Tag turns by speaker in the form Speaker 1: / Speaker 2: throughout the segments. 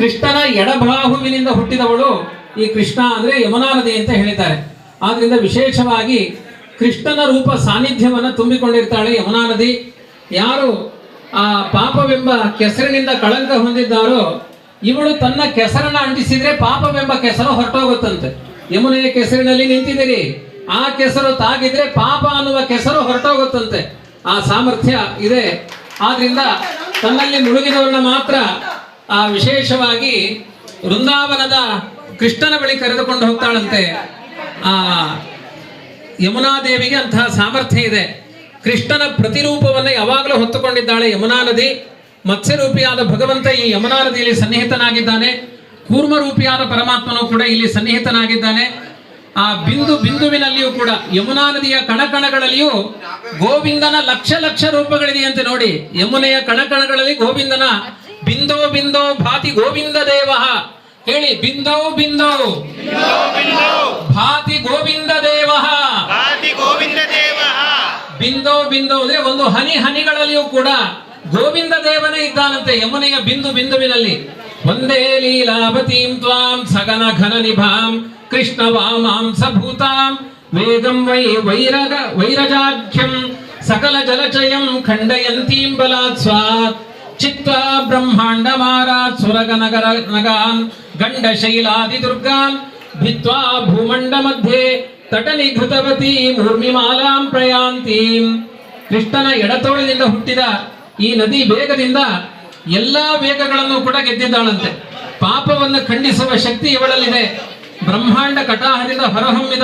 Speaker 1: ಕೃಷ್ಣನ ಎಡಬಾಹುವಿನಿಂದ ಹುಟ್ಟಿದವಳು ಈ ಕೃಷ್ಣ ಅಂದ್ರೆ ಯಮುನಾ ನದಿ ಅಂತ ಹೇಳಿದ್ದಾರೆ. ಆದ್ರಿಂದ ವಿಶೇಷವಾಗಿ ಕೃಷ್ಣನ ರೂಪ ಸಾನ್ನಿಧ್ಯವನ್ನು ತುಂಬಿಕೊಂಡಿರ್ತಾಳೆ ಯಮುನಾ ನದಿ ಯಾರು ಆ ಪಾಪವೆಂಬ ಕೆಸರಿನಿಂದ ಕಳಂಕ ಹೊಂದಿದ್ದಾರೋ, ಇವಳು ತನ್ನ ಕೆಸರನ್ನ ಅಂಟಿಸಿದ್ರೆ ಪಾಪವೆಂಬ ಕೆಸರು ಹೊರಟೋಗುತ್ತಂತೆ. ಯಮುನೆಯ ಕೆಸರಿನಲ್ಲಿ ನಿಂತಿದ್ದೀರಿ. ಆ ಕೆಸರು ತಾಗಿದ್ರೆ ಪಾಪ ಅನ್ನುವ ಕೆಸರು ಹೊರಟೋಗುತ್ತಂತೆ. ಆ ಸಾಮರ್ಥ್ಯ ಇದೆ. ಆದ್ರಿಂದ ತನ್ನಲ್ಲಿ ಮುಳುಗಿದವರನ್ನ ಮಾತ್ರ ಆ ವಿಶೇಷವಾಗಿ ವೃಂದಾವನದ ಕೃಷ್ಣನ ಬಳಿ ಕರೆದುಕೊಂಡು ಹೋಗ್ತಾಳಂತೆ. ಆ ಯಮುನಾ ದೇವಿಗೆ ಅಂತಹ ಸಾಮರ್ಥ್ಯ ಇದೆ. ಕೃಷ್ಣನ ಪ್ರತಿರೂಪವನ್ನು ಯಾವಾಗಲೂ ಹೊತ್ತುಕೊಂಡಿದ್ದಾಳೆ ಯಮುನಾ ನದಿ. ಮತ್ಸ್ಯರೂಪಿಯಾದ ಭಗವಂತ ಈ ಯಮುನಾ ನದಿಯಲ್ಲಿ ಸನ್ನಿಹಿತನಾಗಿದ್ದಾನೆ. ಕೂರ್ಮರೂಪಿಯಾದ ಪರಮಾತ್ಮನು ಕೂಡ ಇಲ್ಲಿ ಸನ್ನಿಹಿತನಾಗಿದ್ದಾನೆ. ಆ ಬಿಂದು ಬಿಂದುವಿನಲ್ಲಿಯೂ ಕೂಡ ಯಮುನಾ ನದಿಯ ಕಣಕಣಗಳಲ್ಲಿಯೂ ಗೋವಿಂದನ ಲಕ್ಷ ಲಕ್ಷ ರೂಪಗಳಿದೆಯಂತೆ ನೋಡಿ. ಯಮುನೆಯ ಕಣಕಣಗಳಲ್ಲಿ ಗೋವಿಂದನ ಬಿಂದೋ ಬಿಂದೋ ಭಾತಿ ಗೋವಿಂದ ದೇವ ಹೇಳಿ ಬಿಂದೋ ಬಿಂದೋ ಭಾತಿ ಗೋವಿಂದ ದೇವ
Speaker 2: ಆದಿ ಗೋವಿಂದ ದೇವ
Speaker 1: ಬಿಂದೋ ಬಿಂದೋ ಅಂದ್ರೆ ಒಂದು ಹನಿ ಹನಿಗಳಲ್ಲಿಯೂ ಕೂಡ ಗೋವಿಂದ ದೇವನೇ ಇದ್ದಾನಂತೆ ಯಮುನೆಯ ಬಿಂದು ಬಿಂದುವಿನಲ್ಲಿ ಒಂದೇ ಲೀಲಾವತೀಂ ತ್ವಾಂ ಸಗನ ಘನ ನಿಭಾಂ ಕೃಷ್ಣ ವಾಮಾಂ ಸಭೂತಾಂ ವೇಗಂ ವೈ ವೈರಗ ವೈರಜಾಖ್ಯಂ ಸಕಲ ಜಲಚಯಂ ಖಂಡಯಂತೀಂ ಬಲಾತ್ ಸ್ವಾತ್ ಚಿತ್ವಾ ಬ್ರಹ್ಮಾಂಡ ಮಾರಾತ್ ಸುರಗ ನಗರ ನಗಾನ್ ಗಂಡ ಶೈಲಾದಿ ದುರ್ಗಾನ್ ಭಿತ್ವಾ ಭೂಮಂಡ ಮಧ್ಯೆ ತಟನಿಘೃತವತಿ ಮೂರ್ಮಿಮಾಲಾಂ ಪ್ರಯಾಂತೀಂ. ಕೃಷ್ಣನ ಎಡತೋಳದಿಂದ ಹುಟ್ಟಿದ ಈ ನದಿ ವೇಗದಿಂದ ಎಲ್ಲಾ ವೇಗಗಳನ್ನು ಕೂಡ ಗೆದ್ದಿದ್ದಾಳಂತೆ. ಪಾಪವನ್ನು ಖಂಡಿಸುವ ಶಕ್ತಿ ಇವಳಲ್ಲಿದೆ. ಬ್ರಹ್ಮಾಂಡ ಕಟಾಹದಿಂದ ಹೊರಹೊಮ್ಮಿದ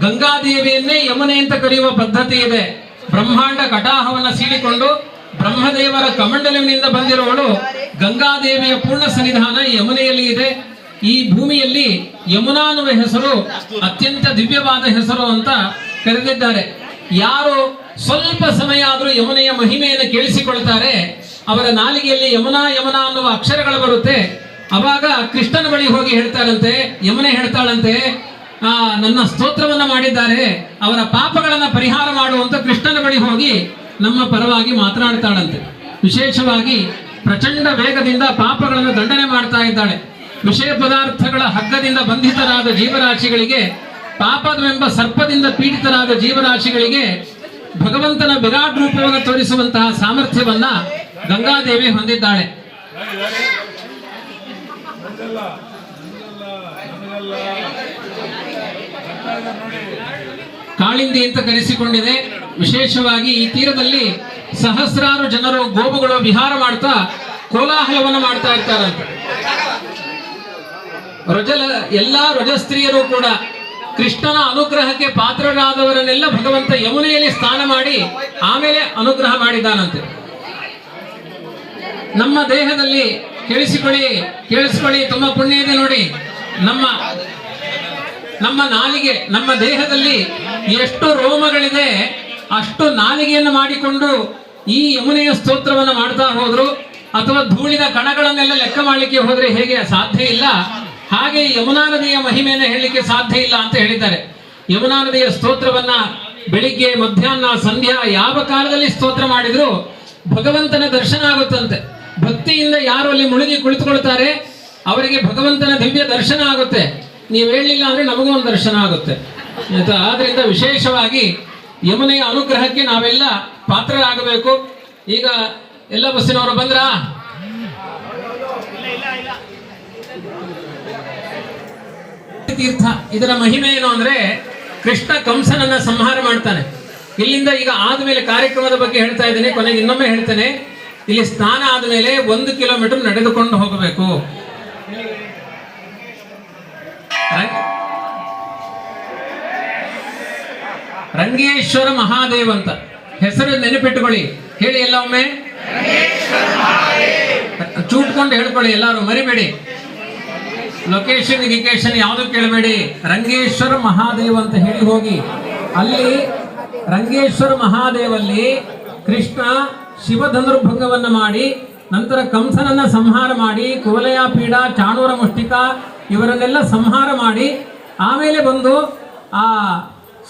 Speaker 1: ಗಂಗಾದೇವಿಯನ್ನೇ ಯಮುನೆ ಅಂತ ಕರೆಯುವ ಪದ್ಧತಿ ಇದೆ. ಬ್ರಹ್ಮಾಂಡ ಕಟಾಹವನ್ನು ಸೀಳಿಕೊಂಡು ಬ್ರಹ್ಮದೇವರ ಕಮಂಡಲವಿನಿಂದ ಬಂದಿರುವಳು ಗಂಗಾದೇವಿಯ ಪೂರ್ಣ ಸನ್ನಿಧಾನ ಯಮುನೆಯಲ್ಲಿ ಇದೆ. ಈ ಭೂಮಿಯಲ್ಲಿ ಯಮುನಾ ಅನ್ನುವ ಹೆಸರು, ಅತ್ಯಂತ ದಿವ್ಯವಾದ ಹೆಸರು ಅಂತ ಕರೆದಿದ್ದಾರೆ. ಯಾರು ಸ್ವಲ್ಪ ಸಮಯ ಆದರೂ ಯಮುನೆಯ ಮಹಿಮೆಯನ್ನು ಕೇಳಿಸಿಕೊಳ್ತಾರೆ. ಅವರ ನಾಲಿಗೆಯಲ್ಲಿ ಯಮುನಾ ಯಮುನಾ ಅನ್ನುವ ಅಕ್ಷರಗಳು ಬರುತ್ತೆ. ಅವಾಗ ಕೃಷ್ಣನ ಬಳಿ ಹೋಗಿ ಹೇಳ್ತಾರಂತೆ ಯಮುನೆ ಹೇಳ್ತಾಳಂತೆ ನನ್ನ ಸ್ತೋತ್ರವನ್ನ ಮಾಡಿದ್ದಾರೆ ಅವರ ಪಾಪಗಳನ್ನು ಪರಿಹಾರ ಮಾಡುವಂತ ಕೃಷ್ಣನ ಬಳಿ ಹೋಗಿ ನಮ್ಮ ಪರವಾಗಿ ಮಾತನಾಡ್ತಾಳಂತೆ. ವಿಶೇಷವಾಗಿ ಪ್ರಚಂಡ ವೇಗದಿಂದ ಪಾಪಗಳನ್ನು ದಂಡನೆ ಮಾಡ್ತಾ ಇದ್ದಾಳೆ. ವಿಷಯ ಪದಾರ್ಥಗಳ ಹಗ್ಗದಿಂದ ಬಂಧಿತರಾದ ಜೀವರಾಶಿಗಳಿಗೆ ಪಾಪವೆಂಬ ಸರ್ಪದಿಂದ ಪೀಡಿತರಾದ ಜೀವರಾಶಿಗಳಿಗೆ ಭಗವಂತನ ವಿರಾಟ್ ರೂಪವನ್ನು ತೋರಿಸುವಂತಹ ಸಾಮರ್ಥ್ಯವನ್ನ ಗಂಗಾದೇವಿ ಹೊಂದಿದ್ದಾಳೆ. ಕಾಳಿಂದಿ ಅಂತ ಕರೆಸಿಕೊಂಡಿದೆ. ವಿಶೇಷವಾಗಿ ಈ ತೀರದಲ್ಲಿ ಸಹಸ್ರಾರು ಜನರು ಗೋವುಗಳು ವಿಹಾರ ಮಾಡ್ತಾ ಕೋಲಾಹಲವನ್ನು ಮಾಡ್ತಾ ಇರ್ತಾರಂತೆ ರಜಲ ಎಲ್ಲಾ ರಜಸ್ತ್ರೀಯರು ಕೂಡ ಕೃಷ್ಣನ ಅನುಗ್ರಹಕ್ಕೆ ಪಾತ್ರರಾದವರನ್ನೆಲ್ಲ ಭಗವಂತ ಯಮುನೆಯಲ್ಲಿ ಸ್ನಾನ ಮಾಡಿ ಆಮೇಲೆ ಅನುಗ್ರಹ ಮಾಡಿದ್ದಾನಂತೆ. ನಮ್ಮ ದೇಹದಲ್ಲಿ ಕೇಳಿಸಿಕೊಳ್ಳಿ ಕೇಳಿಸಿಕೊಳ್ಳಿ, ತುಂಬಾ ಪುಣ್ಯ ಇದೆ ನೋಡಿ. ನಮ್ಮ ನಮ್ಮ ನಾಲಿಗೆ, ನಮ್ಮ ದೇಹದಲ್ಲಿ ಎಷ್ಟು ರೋಮಗಳಿದೆ ಅಷ್ಟು ನಾಲಿಗೆಯನ್ನು ಮಾಡಿಕೊಂಡು ಈ ಯಮುನೆಯ ಸ್ತೋತ್ರವನ್ನು ಮಾಡ್ತಾ ಹೋದ್ರು ಅಥವಾ ಧೂಳಿನ ಕಣಗಳನ್ನೆಲ್ಲ ಲೆಕ್ಕ ಮಾಡಲಿಕ್ಕೆ ಹೋದ್ರೆ ಹೇಗೆ ಸಾಧ್ಯ ಇಲ್ಲ? ಹಾಗೆ ಯಮುನಾ ನದಿಯ ಮಹಿಮೆಯನ್ನು ಹೇಳಲಿಕ್ಕೆ ಸಾಧ್ಯ ಇಲ್ಲ ಅಂತ ಹೇಳಿದ್ದಾರೆ. ಯಮುನಾ ನದಿಯ ಸ್ತೋತ್ರವನ್ನ ಬೆಳಿಗ್ಗೆ, ಮಧ್ಯಾಹ್ನ, ಸಂಧ್ಯಾ ಯಾವ ಕಾಲದಲ್ಲಿ ಸ್ತೋತ್ರ ಮಾಡಿದ್ರು? ಭಗವಂತನ ದರ್ಶನ ಆಗುತ್ತಂತೆ. ಭಕ್ತಿಯಿಂದ ಯಾರು ಅಲ್ಲಿ ಮುಳುಗಿ ಕುಳಿತುಕೊಳ್ತಾರೆ? ಅವರಿಗೆ ಭಗವಂತನ ದಿವ್ಯ ದರ್ಶನ ಆಗುತ್ತೆ. ನೀವು ಹೇಳಲಿಲ್ಲ ಅಂದ್ರೆ ನಮಗೂ ಒಂದು ದರ್ಶನ ಆಗುತ್ತೆ. ಆದ್ರಿಂದ ವಿಶೇಷವಾಗಿ ಯಮುನೆಯ ಅನುಗ್ರಹಕ್ಕೆ ನಾವೆಲ್ಲ ಪಾತ್ರರಾಗಬೇಕು. ಈಗ ಎಲ್ಲ ಬಸ್ಸಿನವರು ಬಂದ್ರಾ? ತೀರ್ಥ, ಇದರ ಮಹಿಮೆ ಏನು ಅಂದ್ರೆ ಕೃಷ್ಣ ಕಂಸನನ್ನ ಸಂಹಾರ ಮಾಡ್ತಾನೆ. ಇಲ್ಲಿಂದ ಈಗ ಆದ್ಮೇಲೆ ಕಾರ್ಯಕ್ರಮದ ಬಗ್ಗೆ ಹೇಳ್ತಾ ಇದ್ದೇನೆ, ಕೊನೆಗೆ ಇನ್ನೊಮ್ಮೆ ಹೇಳ್ತೇನೆ. ಇಲ್ಲಿ ಸ್ನಾನ ಆದ್ಮೇಲೆ ಒಂದು ಕಿಲೋಮೀಟರ್ ನಡೆದುಕೊಂಡು ಹೋಗಬೇಕು. ರಂಗೇಶ್ವರ ಮಹಾದೇವ್ ಅಂತ ಹೆಸರು ನೆನಪಿಟ್ಟುಕೊಳ್ಳಿ. ಹೇಳಿ ಎಲ್ಲ ಒಮ್ಮೆ. ಚೂಟ್ಕೊಂಡು ಹೇಳ್ಕೊಳ್ಳಿ ಎಲ್ಲರೂ, ಮರಿಬೇಡಿ. ಲೊಕೇಶನ್ ಗಿಕೇಶನ್ ಯಾವುದು ಕೇಳಬೇಡಿ. ರಂಗೇಶ್ವರ ಮಹಾದೇವ್ ಅಂತ ಹೇಳಿ ಹೋಗಿ. ಅಲ್ಲಿ ರಂಗೇಶ್ವರ ಮಹಾದೇವಲ್ಲಿ ಕೃಷ್ಣ ಶಿವಧನುರ್ಭಂಗವನ್ನ ಮಾಡಿ, ನಂತರ ಕಂಸನನ್ನ ಸಂಹಾರ ಮಾಡಿ, ಕುವಲಯ ಪೀಡ ಚಾಣೂರ ಮುಷ್ಟಿಕ ಇವರನ್ನೆಲ್ಲ ಸಂಹಾರ ಮಾಡಿ, ಆಮೇಲೆ ಬಂದು ಆ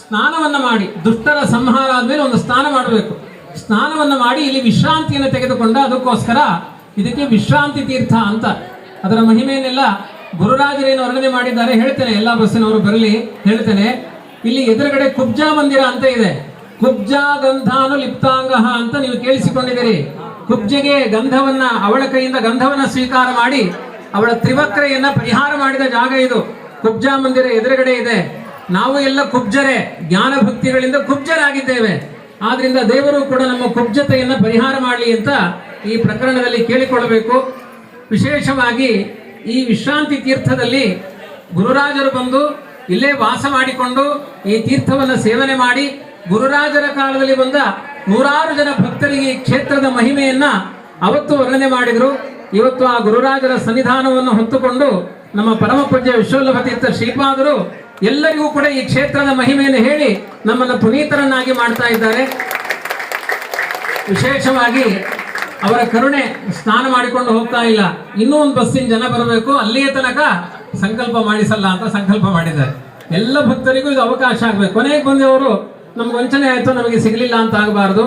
Speaker 1: ಸ್ನಾನವನ್ನ ಮಾಡಿ, ದುಷ್ಟರ ಸಂಹಾರ ಆದ್ಮೇಲೆ ಒಂದು ಸ್ನಾನ ಮಾಡಬೇಕು. ಸ್ನಾನವನ್ನ ಮಾಡಿ ಇಲ್ಲಿ ವಿಶ್ರಾಂತಿಯನ್ನು ತೆಗೆದುಕೊಂಡ ಅದಕ್ಕೋಸ್ಕರ ಇದಕ್ಕೆ ವಿಶ್ರಾಂತಿ ತೀರ್ಥ ಅಂತ ಅದರ ಮಹಿಮೆಯನ್ನೆಲ್ಲ ಗುರುರಾಜರೇನು ವರ್ಣನೆ ಮಾಡಿದ್ದಾರೆ ಹೇಳ್ತೇನೆ, ಎಲ್ಲ ಬಸ್ಸಿನವರು ಬರಲಿ ಹೇಳ್ತೇನೆ. ಇಲ್ಲಿ ಎದುರುಗಡೆ ಕುಬ್ಜಾ ಮಂದಿರ ಅಂತ ಇದೆ. ಕುಬ್ಜಾ ಗಂಧಾನು ಲಿಪ್ತಾಂಗ ಅಂತ ನೀವು ಕೇಳಿಸಿಕೊಂಡಿದ್ದೀರಿ. ಕುಬ್ಜೆಗೆ ಗಂಧವನ್ನ, ಅವಳ ಕೈಯಿಂದ ಗಂಧವನ್ನ ಸ್ವೀಕಾರ ಮಾಡಿ ಅವಳ ತ್ರಿವಕ್ರೆಯನ್ನ ಪರಿಹಾರ ಮಾಡಿದ ಜಾಗ ಇದು. ಕುಬ್ಜಾ ಮಂದಿರ ಎದುರುಗಡೆ ಇದೆ. ನಾವು ಎಲ್ಲ ಕುಬ್ಜರೇ, ಜ್ಞಾನ ಭಕ್ತಿಗಳಿಂದ ಕುಬ್ಜರಾಗಿದ್ದೇವೆ. ಆದ್ರಿಂದ ದೇವರು ಕೂಡ ನಮ್ಮ ಕುಬ್ಜತೆಯನ್ನು ಪರಿಹಾರ ಮಾಡಲಿ ಅಂತ ಈ ಪ್ರಕರಣದಲ್ಲಿ ಕೇಳಿಕೊಳ್ಳಬೇಕು. ವಿಶೇಷವಾಗಿ ಈ ವಿಶ್ರಾಂತಿ ತೀರ್ಥದಲ್ಲಿ ಗುರುರಾಜರು ಬಂದು ಇಲ್ಲೇ ವಾಸ ಮಾಡಿಕೊಂಡು ಈ ತೀರ್ಥವನ್ನು ಸೇವನೆ ಮಾಡಿ ಗುರುರಾಜರ ಕಾಲದಲ್ಲಿ ಬಂದ ನೂರಾರು ಜನ ಭಕ್ತರಿಗೆ ಈ ಕ್ಷೇತ್ರದ ಮಹಿಮೆಯನ್ನ ಅವತ್ತು ವರ್ಣನೆ ಮಾಡಿದರು. ಇವತ್ತು ಆ ಗುರುರಾಜರ ಸನ್ನಿಧಾನವನ್ನು ಹೊತ್ತುಕೊಂಡು ನಮ್ಮ ಪರಮ ಪೂಜ್ಯ ವಿಶ್ವಲ್ಲಭ ತೀರ್ಥ ಶ್ರೀಪಾದರು ಎಲ್ಲರಿಗೂ ಕೂಡ ಈ ಕ್ಷೇತ್ರದ ಮಹಿಮೆಯನ್ನು ಹೇಳಿ ನಮ್ಮನ್ನು ಪುನೀತರನ್ನಾಗಿ ಮಾಡ್ತಾ ಇದ್ದಾರೆ. ವಿಶೇಷವಾಗಿ ಅವರ ಕರುಣೆ ಸ್ನಾನ ಮಾಡಿಕೊಂಡು ಹೋಗ್ತಾ ಇಲ್ಲ. ಇನ್ನೂ ಒಂದು ಬಸ್ಸಿನ ಜನ ಬರಬೇಕು. ಅಲ್ಲಿಯ ತನಕ ಸಂಕಲ್ಪ ಮಾಡಿಸಲ್ಲ ಅಂತ ಸಂಕಲ್ಪ ಮಾಡಿದ್ದಾರೆ. ಎಲ್ಲ ಭಕ್ತರಿಗೂ ಇದು ಅವಕಾಶ ಆಗ್ಬೇಕು. ಕೊನೆಗೆ ಬಂದವರು, ನಮ್ಗೆ ವಂಚನೆ ಆಯ್ತು, ನಮಗೆ ಸಿಗಲಿಲ್ಲ ಅಂತ ಆಗಬಾರ್ದು.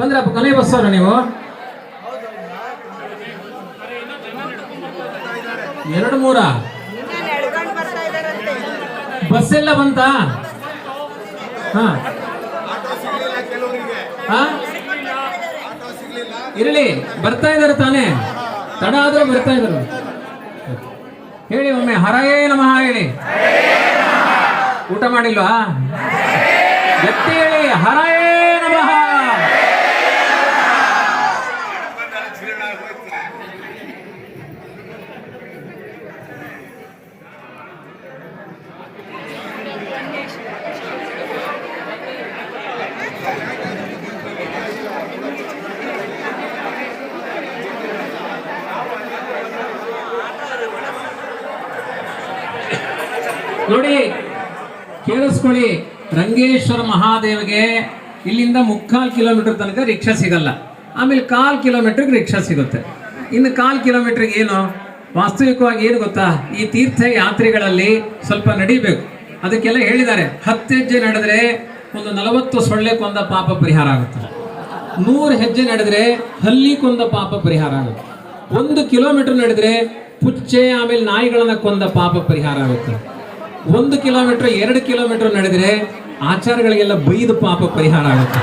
Speaker 1: ಬಂದ್ರೆ ಕೊನೆ ಬಸ್ಸವರು ನೀವು? ಎರಡು ಮೂರ? ಬಸ್ ಎಲ್ಲ ಬಂತ? ಹಾ. ಹಾ? ಇರಲಿ, ಬರ್ತಾ ಇದಾರೆ ತಾನೆ. ತಡ ಆದ್ರೂ ಬರ್ತಾ ಇದ್ದಾರೆ. ಹೇಳಿ ಒಮ್ಮೆ, ಹರಯೇ ನಮಃ ಹೇಳಿ. ಊಟ ಮಾಡಿಲ್ವಾ? ಗಟ್ಟಿ ಹೇಳಿ, ಹರಯೇ ನಮಃ ನೋಡಿ, ಕೇಳಿಸ್ಕೊಳ್ಳಿ. ರಂಗೇಶ್ವರ ಮಹಾದೇವ್ಗೆ ಇಲ್ಲಿಂದ ಮುಕ್ಕಾಲು ಕಿಲೋಮೀಟರ್ ತನಕ ರಿಕ್ಷಾ ಸಿಗಲ್ಲ. ಆಮೇಲೆ ಕಾಲು ಕಿಲೋಮೀಟ್ರಿಗೆ ರಿಕ್ಷಾ ಸಿಗುತ್ತೆ. ಇನ್ನು ಕಾಲು ಕಿಲೋಮೀಟ್ರಿಗೆ ಏನು? ವಾಸ್ತವಿಕವಾಗಿ ಏನು ಗೊತ್ತಾ? ಈ ತೀರ್ಥ ಯಾತ್ರೆಗಳಲ್ಲಿ ಸ್ವಲ್ಪ ನಡಿಬೇಕು. ಅದಕ್ಕೆಲ್ಲ ಹೇಳಿದ್ದಾರೆ. ಹತ್ತು ಹೆಜ್ಜೆ ನಡೆದ್ರೆ ಒಂದು ನಲವತ್ತು ಸೊಳ್ಳೆ ಕೊಂದ ಪಾಪ ಪರಿಹಾರ ಆಗುತ್ತೆ. ನೂರು ಹೆಜ್ಜೆ ನಡೆದ್ರೆ ಹಲ್ಲಿ ಕೊಂದ ಪಾಪ ಪರಿಹಾರ ಆಗುತ್ತೆ. ಒಂದು ಕಿಲೋಮೀಟರ್ ನಡೆದ್ರೆ ಪುಚ್ಚೆ, ಆಮೇಲೆ ನಾಯಿಗಳನ್ನು ಕೊಂದ ಪಾಪ ಪರಿಹಾರ ಆಗುತ್ತೆ. ಒಂದು ಕಿಲೋಮೀಟರ್, ಎರಡು ಕಿಲೋಮೀಟರ್ ನಡೆದ್ರೆ ಆಚಾರಗಳಿಗೆಲ್ಲ ಬೈದು ಪಾಪ ಪರಿಹಾರ ಆಗುತ್ತೆ.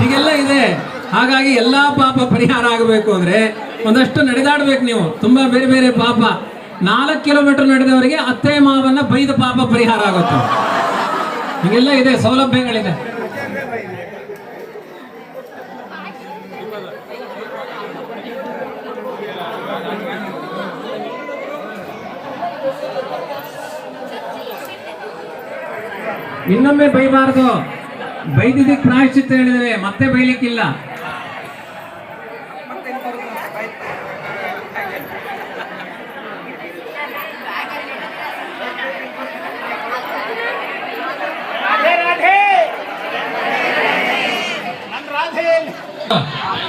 Speaker 1: ಹೀಗೆಲ್ಲ ಇದೆ. ಹಾಗಾಗಿ ಎಲ್ಲ ಪಾಪ ಪರಿಹಾರ ಆಗಬೇಕು ಅಂದರೆ ಒಂದಷ್ಟು ನಡೆದಾಡಬೇಕು ನೀವು. ತುಂಬ ಬೇರೆ ಬೇರೆ ಪಾಪ. ನಾಲ್ಕು ಕಿಲೋಮೀಟರ್ ನಡೆದವರಿಗೆ ಅತ್ತೆ ಮಾವನ್ನ ಬೈದ ಪಾಪ ಪರಿಹಾರ ಆಗುತ್ತೆ. ಹೀಗೆಲ್ಲ ಇದೆ. ಸೌಲಭ್ಯಗಳಿದೆ. ಇನ್ನೊಮ್ಮೆ ಬೈಬಾರ್ದು. ಬೈದಿದ್ದಕ್ಕೆ ಪ್ರಾಯಶ್ಚಿತ್ತ ಹೇಳಿದರೆ ಮತ್ತೆ ಬೈಲಿಕ್ಕಿಲ್ಲ.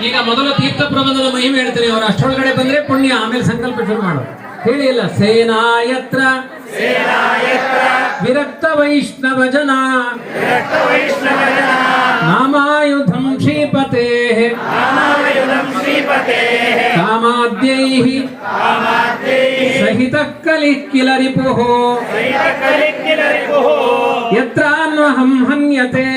Speaker 1: ಈಗ ಮೊದಲು ತೀರ್ಥ ಪ್ರಬಂಧದ ಮಹಿಮೆ ಹೇಳ್ತೀನಿ. ಅವರು ಅಷ್ಟೊಳಗಡೆ ಬಂದ್ರೆ ಪುಣ್ಯ, ಆಮೇಲೆ ಸಂಕಲ್ಪ ಶುರು ಮಾಡು. ಹೇಳಿ ಇಲ್ಲ ಸೇನಾಯತ್ರ. ವಿರಕ್ತ విరక్త వైష్ణవ జనా నామాయుధం శ్రీపతే కామాద్యైః సహిత కలిః కిల రిపుః యత్రాన్వహం హన్యతే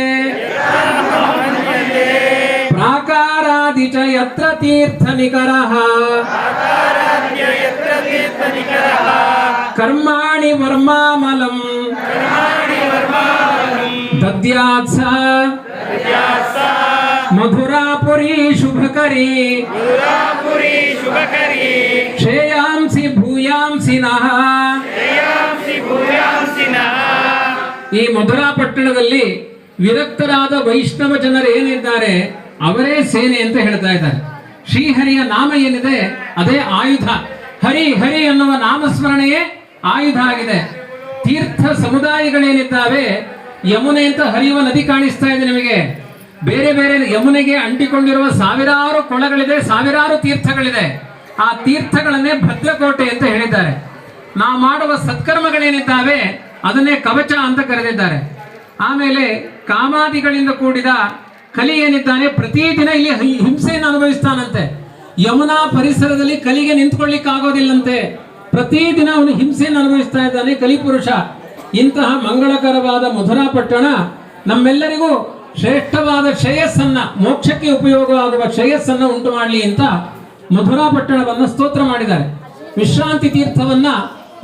Speaker 1: ప్రాకారాది చ యత్ర తీర్థనికరః కర్మాణి వర్మామలం ದದ್ಯಾತ್ ಸ ಮಧುರಾಪುರಿ ಶುಭಕರಿ. ಶ್ರೇಯಾಂಸಿ ಭೂಯಾಂಸಿ ನಹ ಈ ಮಧುರಾ ಪಟ್ಟಣದಲ್ಲಿ ವಿರಕ್ತರಾದ ವೈಷ್ಣವ ಜನರು ಏನಿದ್ದಾರೆ ಅವರೇ ಸೇನೆ ಅಂತ ಹೇಳ್ತಾ ಇದ್ದಾರೆ. ಶ್ರೀಹರಿಯ ನಾಮ ಏನಿದೆ ಅದೇ ಆಯುಧ. ಹರಿ ಹರಿ ಅನ್ನುವ ನಾಮಸ್ಮರಣೆಯೇ ಆಯುಧ ಆಗಿದೆ. ತೀರ್ಥ ಸಮುದಾಯಗಳೇನಿದ್ದಾವೆ ಯಮುನೆ ಅಂತ ಹರಿಯುವ ನದಿ ಕಾಣಿಸ್ತಾ ಇದೆ ನಿಮಗೆ. ಬೇರೆ ಬೇರೆ ಯಮುನೆಗೆ ಅಂಟಿಕೊಂಡಿರುವ ಸಾವಿರಾರು ಕೊಳಗಳಿದೆ, ಸಾವಿರಾರು ತೀರ್ಥಗಳಿದೆ. ಆ ತೀರ್ಥಗಳನ್ನೇ ಭದ್ರಕೋಟೆ ಅಂತ ಹೇಳಿದ್ದಾರೆ. ನಾವು ಮಾಡುವ ಸತ್ಕರ್ಮಗಳೇನಿದ್ದಾವೆ, ಅದನ್ನೇ ಕವಚ ಅಂತ ಕರೆದಿದ್ದಾರೆ. ಆಮೇಲೆ ಕಾಮಾದಿಗಳಿಂದ ಕೂಡಿದ ಕಲಿ ಏನಿದ್ದಾನೆ ಪ್ರತಿದಿನ ಇಲ್ಲಿ ಹಿಂಸೆಯನ್ನು ಅನುಭವಿಸ್ತಾನಂತೆ. ಯಮುನಾ ಪರಿಸರದಲ್ಲಿ ಕಲಿಗೆ ನಿಂತ್ಕೊಳ್ಳಿಕ್ಕಾಗೋದಿಲ್ಲಂತೆ. ಪ್ರತಿದಿನ ಅವನು ಹಿಂಸೆಯನ್ನು ಅನುಭವಿಸ್ತಾ ಇದ್ದಾನೆ ಕಲಿಪುರುಷ. ಇಂತಹ ಮಂಗಳಕರವಾದ ಮಧುರಾ ಪಟ್ಟಣ ನಮ್ಮೆಲ್ಲರಿಗೂ ಶ್ರೇಷ್ಠವಾದ ಶ್ರೇಯಸ್ಸನ್ನ, ಮೋಕ್ಷಕ್ಕೆ ಉಪಯೋಗವಾಗುವ ಶ್ರೇಯಸ್ಸನ್ನ ಉಂಟು ಮಾಡಲಿ ಅಂತ ಮಧುರಾ ಪಟ್ಟಣವನ್ನು ಸ್ತೋತ್ರ ಮಾಡಿದ್ದಾರೆ. ವಿಶ್ರಾಂತಿ ತೀರ್ಥವನ್ನ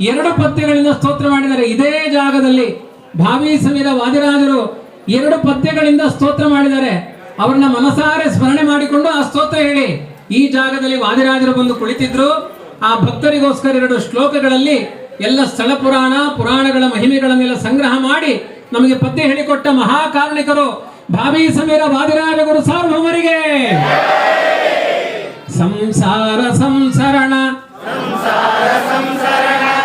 Speaker 1: ಎರಡು ಪದ್ಯಗಳಿಂದ ಸ್ತೋತ್ರ ಮಾಡಿದ್ದಾರೆ. ಇದೇ ಜಾಗದಲ್ಲಿ ಭಾವಿ ಸಮೀರ ವಾದಿರಾಜರು ಎರಡು ಪದ್ಯಗಳಿಂದ ಸ್ತೋತ್ರ ಮಾಡಿದ್ದಾರೆ. ಅವ್ರನ್ನ ಮನಸಾರೆ ಸ್ಮರಣೆ ಮಾಡಿಕೊಂಡು ಆ ಸ್ತೋತ್ರ ಹೇಳಿ. ಈ ಜಾಗದಲ್ಲಿ ವಾದಿರಾಜರು ಬಂದು ಕುಳಿತಿದ್ರು. ಆ ಭಕ್ತರಿಗೋಸ್ಕರ ಎರಡು ಶ್ಲೋಕಗಳಲ್ಲಿ ಎಲ್ಲ ಸ್ಥಳ ಪುರಾಣ ಪುರಾಣಗಳ ಮಹಿಮೆಗಳನ್ನೆಲ್ಲ ಸಂಗ್ರಹ ಮಾಡಿ ನಮಗೆ ಪದ್ಯ ಹೇಳಿಕೊಟ್ಟ ಮಹಾಕಾರಣಿಕರು ಭಾವಿ ಸಮೀರ ವಾದಿರಾಜ ಗುರು ಸಾರ್ವಭೌಮರಿಗೆ ಸಂಸಾರ ಸಂಸರಣ.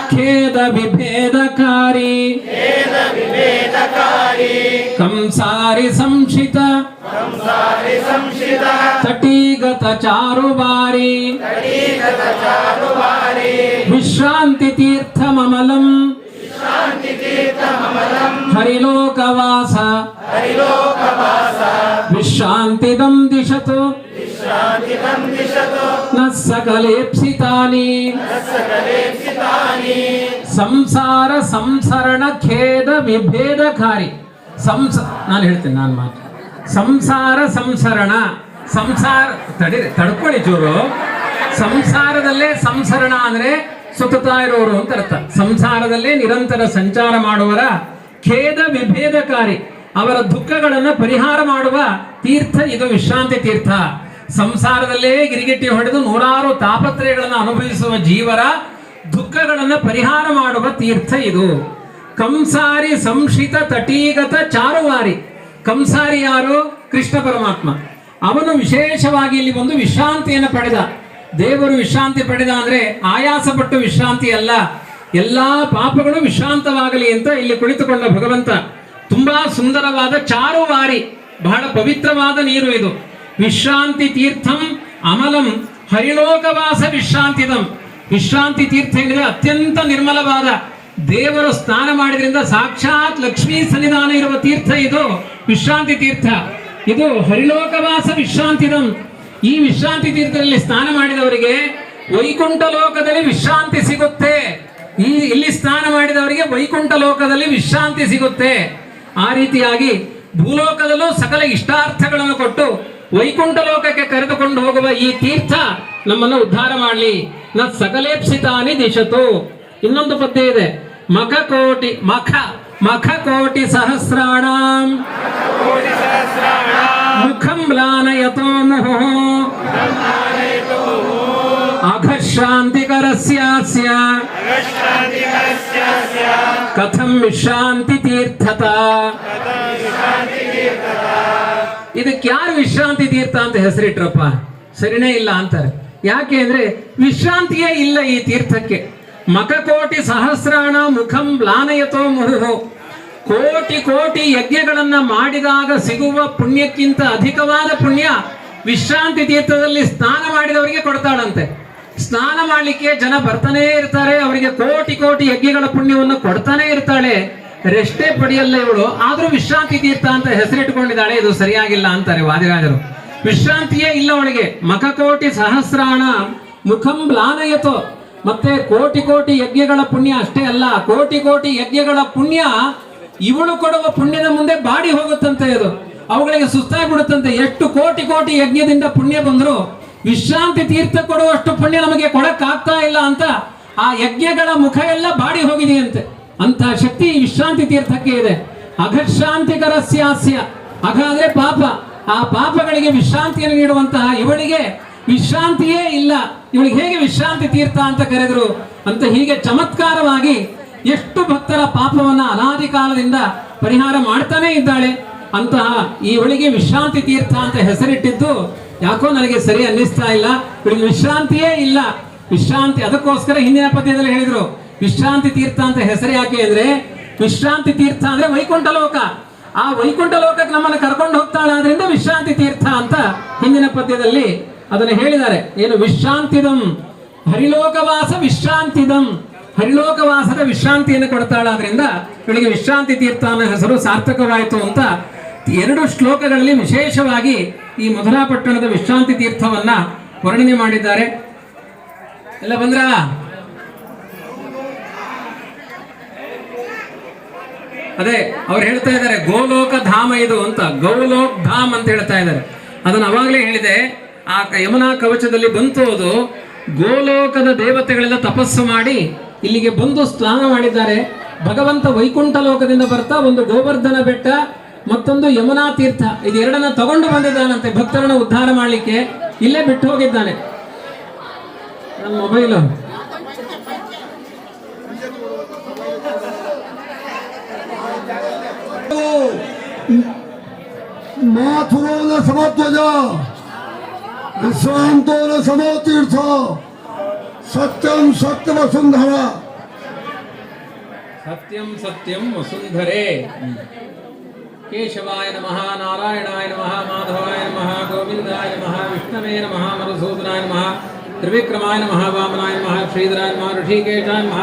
Speaker 1: ಖೇದ ವಿಭೇದಕಾರಿ. ಕಂಸಾರಿ ಸಂಶಿತ ತಟೀಗತ ಚಾರುವಾರಿ ವಿಶ್ರಾಂತಿ ತೀರ್ಥ ಮಮಲಂ ಹರಿಲೋಕವಾಸ ವಿಶ್ರಾಂತಿದಂ ದಿಶತು ನ ಸಕಲೇಪ್ಸಿತಾನಿ ಸಂಸಾರ ಸಂಸರಣ ಖೇದ ವಿಭೇದಕಾರಿ ಸಂಸ, ನಾನು ಹೇಳ್ತೇನೆ, ನಾನು ಮಾತು ಸಂಸಾರ ಸಂಸರಣ, ಸಂಸಾರ, ತಡಿ, ತಡ್ಕೊಳ್ಳಿ ಚೂರು ಸಂಸಾರದಲ್ಲೇ ಸಂಸರಣ ಅಂದರೆ ಸುತ್ತುತ್ತಾ ಇರೋರು ಅಂತ ಅರ್ಥ. ಸಂಸಾರದಲ್ಲೇ ನಿರಂತರ ಸಂಚಾರ ಮಾಡುವರ ಖೇದ ವಿಭೇದಕಾರಿ, ಅವರ ದುಃಖಗಳನ್ನು ಪರಿಹಾರ ಮಾಡುವ ತೀರ್ಥ ಇದು ವಿಶ್ರಾಂತಿ ತೀರ್ಥ. ಸಂಸಾರದಲ್ಲೇ ಗಿರಿಗಿಟ್ಟಿ ಹೊಡೆದು ನೂರಾರು ತಾಪತ್ರಯಗಳನ್ನು ಅನುಭವಿಸುವ ಜೀವರ ದುಃಖಗಳನ್ನು ಪರಿಹಾರ ಮಾಡುವ ತೀರ್ಥ ಇದು. ಕಂಸಾರಿ ಸಂಶಿತ ತಟೀಗತ ಚಾರುವಾರಿ. ಕಂಸಾರಿ ಯಾರು? ಕೃಷ್ಣ ಪರಮಾತ್ಮ. ಅವನು ವಿಶೇಷವಾಗಿ ಇಲ್ಲಿ ಒಂದು ವಿಶ್ರಾಂತಿಯನ್ನು ಪಡೆದ. ದೇವರು ವಿಶ್ರಾಂತಿ ಪಡೆದ ಅಂದರೆ ಆಯಾಸಪಟ್ಟು ವಿಶ್ರಾಂತಿ ಅಲ್ಲ. ಎಲ್ಲಾ ಪಾಪಗಳು ವಿಶ್ರಾಂತವಾಗಲಿ ಅಂತ ಇಲ್ಲಿ ಕುಳಿತುಕೊಂಡ ಭಗವಂತ. ತುಂಬಾ ಸುಂದರವಾದ ಚಾರುವಾರಿ. ಬಹಳ ಪವಿತ್ರವಾದ ನೀರು ಇದು. ವಿಶ್ರಾಂತಿ ತೀರ್ಥಂ ಅಮಲಂ ಹರಿಲೋಕವಾಸ ವಿಶ್ರಾಂತಿದಂ. ವಿಶ್ರಾಂತಿ ತೀರ್ಥ ಅತ್ಯಂತ ನಿರ್ಮಲವಾದ ದೇವರು ಸ್ನಾನ ಮಾಡಿದ್ರಿಂದ ಸಾಕ್ಷಾತ್ ಲಕ್ಷ್ಮೀ ಸನ್ನಿಧಾನ ಇರುವ ತೀರ್ಥ ಇದು, ವಿಶ್ರಾಂತಿ ತೀರ್ಥ. ಇದು ಹರಿಲೋಕವಾಸ ವಿಶ್ರಾಂತಿದಂ. ಈ ವಿಶ್ರಾಂತಿ ತೀರ್ಥದಲ್ಲಿ ಸ್ನಾನ ಮಾಡಿದವರಿಗೆ ವೈಕುಂಠ ಲೋಕದಲ್ಲಿ ವಿಶ್ರಾಂತಿ ಸಿಗುತ್ತೆ. ಈ, ಇಲ್ಲಿ ಸ್ನಾನ ಮಾಡಿದವರಿಗೆ ವೈಕುಂಠ ಲೋಕದಲ್ಲಿ ವಿಶ್ರಾಂತಿ ಸಿಗುತ್ತೆ. ಆ ರೀತಿಯಾಗಿ ಭೂಲೋಕದಲ್ಲೂ ಸಕಲ ಇಷ್ಟಾರ್ಥಗಳನ್ನು ಕೊಟ್ಟು ವೈಕುಂಠ ಲೋಕಕ್ಕೆ ಕರೆದುಕೊಂಡು ಹೋಗುವ ಈ ತೀರ್ಥ ನಮ್ಮನ್ನು ಉದ್ಧಾರ ಮಾಡಲಿ. ನ ಸಕಲೇಪ್ಸಿತಾನಿ ದಿಶತು. ಇನ್ನೊಂದು ಪದ್ಯ ಇದೆ. ಮಖ ಕೋಟಿ ಮಖ ಮಖಕೋಟಿ ಕೋಟಿ ಸಹಸ್ರಾಣಂ ಮುಖಂ ಮ್ಲಾನಯತೋ ಮುಹುಃ ಅಘಶಾಂತಿಕರಸ್ಯಾಸ್ಯ ಕಥಂ ವಿಶ್ರಾಂತಿ ತೀರ್ಥತ ಇದಕ್ಕೆ ಯಾರು ವಿಶ್ರಾಂತಿ ತೀರ್ಥ ಅಂತ ಹೆಸರಿಟ್ರಪ್ಪ ಸರಿನೇ ಇಲ್ಲ ಅಂತಾರೆ ಯಾಕೆ ಅಂದ್ರೆ ವಿಶ್ರಾಂತಿಯೇ ಇಲ್ಲ ಈ ತೀರ್ಥಕ್ಕೆ ಮಖಕೋಟಿ ಸಹಸ್ರಾಣ ಮುಖಂ ಲಾನಯತೋ ಮುರುಹು. ಕೋಟಿ ಕೋಟಿ ಯಜ್ಞಗಳನ್ನ ಮಾಡಿದಾಗ ಸಿಗುವ ಪುಣ್ಯಕ್ಕಿಂತ ಅಧಿಕವಾದ ಪುಣ್ಯ ವಿಶ್ರಾಂತಿ ತೀರ್ಥದಲ್ಲಿ ಸ್ನಾನ ಮಾಡಿದವರಿಗೆ ಕೊಡ್ತಾಳಂತೆ. ಸ್ನಾನ ಮಾಡಲಿಕ್ಕೆ ಜನ ಬರ್ತಾನೆ ಇರ್ತಾರೆ, ಅವರಿಗೆ ಕೋಟಿ ಕೋಟಿ ಯಜ್ಞಗಳ ಪುಣ್ಯವನ್ನು ಕೊಡ್ತಾನೆ ಇರ್ತಾಳೆ. ರೆಸ್ಟೇ ಪಡೆಯಲ್ಲ ಇವಳು, ಆದರೂ ವಿಶ್ರಾಂತಿ ತೀರ್ಥ ಅಂತ ಹೆಸರಿಟ್ಕೊಂಡಿದ್ದಾಳೆ ಇದು ಸರಿಯಾಗಿಲ್ಲ ಅಂತಾರೆ ವಾದಿರಾಜರು. ವಿಶ್ರಾಂತಿಯೇ ಇಲ್ಲ ಅವಳಿಗೆ. ಮಖಕೋಟಿ ಸಹಸ್ರಾಣ ಮುಖಂ ಮ್ಲಾನಯತೋ. ಮತ್ತೆ ಕೋಟಿ ಕೋಟಿ ಯಜ್ಞಗಳ ಪುಣ್ಯ ಅಷ್ಟೇ ಅಲ್ಲ, ಕೋಟಿ ಕೋಟಿ ಯಜ್ಞಗಳ ಪುಣ್ಯ ಇವಳು ಕೊಡುವ ಪುಣ್ಯದ ಮುಂದೆ ಬಾಡಿ ಹೋಗುತ್ತಂತೆ ಇದು ಅವುಗಳಿಗೆ ಸುಸ್ತಾಗಿ ಬಿಡುತ್ತಂತೆ. ಎಷ್ಟು ಕೋಟಿ ಕೋಟಿ ಯಜ್ಞದಿಂದ ಪುಣ್ಯ ಬಂದ್ರು, ವಿಶ್ರಾಂತಿ ತೀರ್ಥ ಕೊಡುವಷ್ಟು ಪುಣ್ಯ ನಮಗೆ ಕೊಡಕ್ಕಾಗ್ತಾ ಇಲ್ಲ ಅಂತ ಆ ಯಜ್ಞಗಳ ಮುಖ ಎಲ್ಲ ಬಾಡಿ ಹೋಗಿದೆಯಂತೆ. ಅಂತ ಶಕ್ತಿ ವಿಶ್ರಾಂತಿ ತೀರ್ಥಕ್ಕೆ ಇದೆ. ಅಘಶಾಂತಿಕರ ಸ್ಯಾಸ್ಯ ಅಘ ಅಂದ್ರೆ ಪಾಪ. ಆ ಪಾಪಗಳಿಗೆ ವಿಶ್ರಾಂತಿಯನ್ನು ನೀಡುವಂತಹ ಇವಳಿಗೆ ವಿಶ್ರಾಂತಿಯೇ ಇಲ್ಲ. ಇವಳಿಗೆ ಹೇಗೆ ವಿಶ್ರಾಂತಿ ತೀರ್ಥ ಅಂತ ಕರೆದ್ರು ಅಂತ ಹೀಗೆ ಚಮತ್ಕಾರವಾಗಿ ಎಷ್ಟು ಭಕ್ತರ ಪಾಪವನ್ನ ಅನಾದಿ ಕಾಲದಿಂದ ಪರಿಹಾರ ಮಾಡ್ತಾನೇ ಇದ್ದಾಳೆ. ಅಂತಹ ಇವಳಿಗೆ ವಿಶ್ರಾಂತಿ ತೀರ್ಥ ಅಂತ ಹೆಸರಿಟ್ಟಿದ್ದು ಯಾಕೋ ನನಗೆ ಸರಿ ಅನ್ನಿಸ್ತಾ ಇಲ್ಲ. ಇವಳಿಗೆ ವಿಶ್ರಾಂತಿಯೇ ಇಲ್ಲ. ವಿಶ್ರಾಂತಿ ಅದಕ್ಕೋಸ್ಕರ ಹಿಂದಿನ ಪದ್ಯದಲ್ಲಿ ಹೇಳಿದ್ರು. ವಿಶ್ರಾಂತಿ ತೀರ್ಥ ಅಂತ ಹೆಸರು ಯಾಕೆ ಅಂದ್ರೆ ವಿಶ್ರಾಂತಿ ತೀರ್ಥ ಅಂದ್ರೆ ವೈಕುಂಠ ಲೋಕ. ಆ ವೈಕುಂಠ ಲೋಕಕ್ಕೆ ನಮ್ಮನ್ನು ಕರ್ಕೊಂಡು ಹೋಗ್ತಾಳೆ ಆದ್ರಿಂದ ವಿಶ್ರಾಂತಿ ತೀರ್ಥ ಅಂತ ಹಿಂದಿನ ಪದ್ಯದಲ್ಲಿ ಅದನ್ನು ಹೇಳಿದ್ದಾರೆ. ಏನು? ವಿಶ್ರಾಂತಿದಂ. ಹರಿಲೋಕವಾಸ ವಿಶ್ರಾಂತಿದಂ. ಹರಿಲೋಕವಾಸದ ವಿಶ್ರಾಂತಿಯನ್ನು ಕೊಡ್ತಾಳಾದ್ರಿಂದ ಇವಳಿಗೆ ವಿಶ್ರಾಂತಿ ತೀರ್ಥ ಅನ್ನೋ ಹೆಸರು ಸಾರ್ಥಕವಾಯಿತು ಅಂತ ಎರಡು ಶ್ಲೋಕಗಳಲ್ಲಿ ವಿಶೇಷವಾಗಿ ಈ ಮಧುರಾಪಟ್ಟಣದ ವಿಶ್ರಾಂತಿ ತೀರ್ಥವನ್ನ ವರ್ಣನೆ ಮಾಡಿದ್ದಾರೆ. ಎಲ್ಲ ಬಂದ್ರ? ಅದೇ, ಅವ್ರು ಹೇಳ್ತಾ ಇದ್ದಾರೆ ಗೋಲೋಕ ಧಾಮ ಇದು ಅಂತ. ಗೌಲೋಕ್ ಧಾಮ್ ಅಂತ ಹೇಳ್ತಾ ಇದ್ದಾರೆ. ಅದನ್ನ ಅವಾಗಲೇ ಹೇಳಿದೆ. ಆ ಯಮುನಾ ಕವಚದಲ್ಲಿ ಬಂತು ಅದು ಗೋಲೋಕದ ದೇವತೆಗಳೆಲ್ಲ ತಪಸ್ಸು ಮಾಡಿ ಇಲ್ಲಿಗೆ ಬಂದು ಸ್ನಾನ ಮಾಡಿದ್ದಾರೆ. ಭಗವಂತ ವೈಕುಂಠ ಲೋಕದಿಂದ ಬರ್ತಾ ಒಂದು ಗೋವರ್ಧನ ಬೆಟ್ಟ, ಮತ್ತೊಂದು ಯಮುನಾ ತೀರ್ಥ ಇದೆರಡನ್ನ ತಗೊಂಡು ಬಂದಿದ್ದಾನಂತೆ, ಭಕ್ತರನ್ನ ಉದ್ಧಾರ ಮಾಡಲಿಕ್ಕೆ. ಇಲ್ಲೇ ಬಿಟ್ಟು ಹೋಗಿದ್ದಾನೆ. ನನ್ನ ಮೊಬೈಲು.
Speaker 3: ಮಾಥುರೋ ನ ಸಮಧ್ವಜ ವಿಶ್ರಾಂತೋ ನ ಸಮೋತೀರ್ಥ ಸತ್ಯಂ ಸತ್ಯ ವಸುಂಧರ
Speaker 1: ಸತ್ಯಂ ಸತ್ಯಂ ವಸುಂಧರೆ ಕೇಶವಾಯ ನಮಃ ನಾರಾಯಣಾಯ ನಮಃ ಮಾಧವಾಯ ನಮಃ ಗೋವಿಂದಾಯ ನಮಃ ವಿಷ್ಣವೇ ನಮಃ ಮಧುಸೂದನಾಯ ನಮಃ ತ್ರಿವಿಕ್ರಮಾಯ ನಮಃ ವಾಮನಾಯ ನಮಃ ಶ್ರೀಧರಾಯ ನಮಃ ಋಷಿಕೇಶಾಯ ನಮಃ